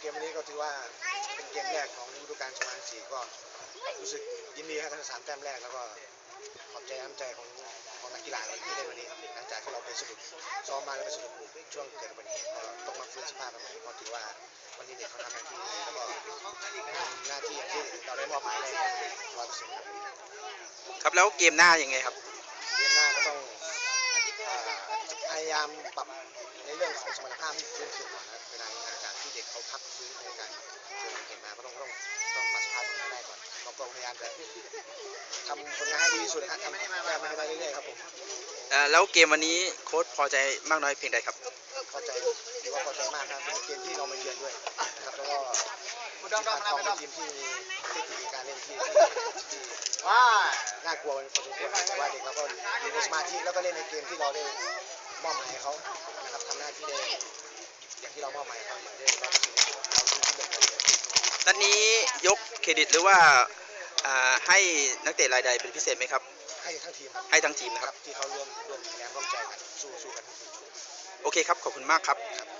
เกมวันนี้ก็ถือว่าเป็นเกมแรกของฤดูกาล2004ก็รู้สึกยินดีครับทั้งสามแต้มแรกแล้วก็ขอบใจน้ำใจของของนักกีฬาที่ได้วันนี้หลังจากที่เราไปสะดุดซ้อมมาแล้วไปสะดุดช่วงเกิดอุบัติเหตุก็ต้องมาฟื้นสภาพกันใหม่ก็ถือว่าวันนี้เด็กเขาทำหน้าที่ดีแล้วก็ทำหน้าที่อย่างที่เราได้มอบหมายให้ร้อยเปอร์เซ็นต์ครับครับแล้วเกมหน้ายังไงครับเดือนหน้าก็ต้องเอ่อพยายามปรับในเรื่องของสมรรถภาพให้ฟื้นคืนก่อนนะครับเวลานี้หลังจากที่ เขาพักฟื้นในการเกิดอุบัติเหมาก็ต้องต้องต้องปรัสภาพตรงนี้ได้ก่อนเราก็พยายามจะทำผลงานให้ดีที่สุดนะครับทำแต้มให้ได้เรื่อยๆครับผมแล้วเกมวันนี้โค้ชพอใจมากน้อยเพียงใดครับเข้าใจถือว่าพอใจมากครับเป็นเกมที่เรามาเยือนด้วยนะครับแล้วก็ทีมงานทองเป็นทีมที่มีเทคนิคการเล่นที่ที่ที่น่ากลัวพอสมควรแต่ว่าเด็กเราก็อยู่ในสมาธิแล้วก็เล่นในเกมที่เราได้มอบหมายให้เขานะครับทำหน้าที่ได้ อย่างที่เรามอบหมายให้เขาอย่างได้รับเราคือที่เด็กเราเลยนัดนี้ยกเครดิตหรือว่าอ่าให้นักเตะรายใดเป็นพิเศษไหมครับ ให้ทั้งทีมครับให้ทั้งทีมนะครับที่เขาร่วมร่วมแรงร่วมใจกันสู้สู้กันทั้งทีม โอเคครับ ขอบคุณมากครับครับ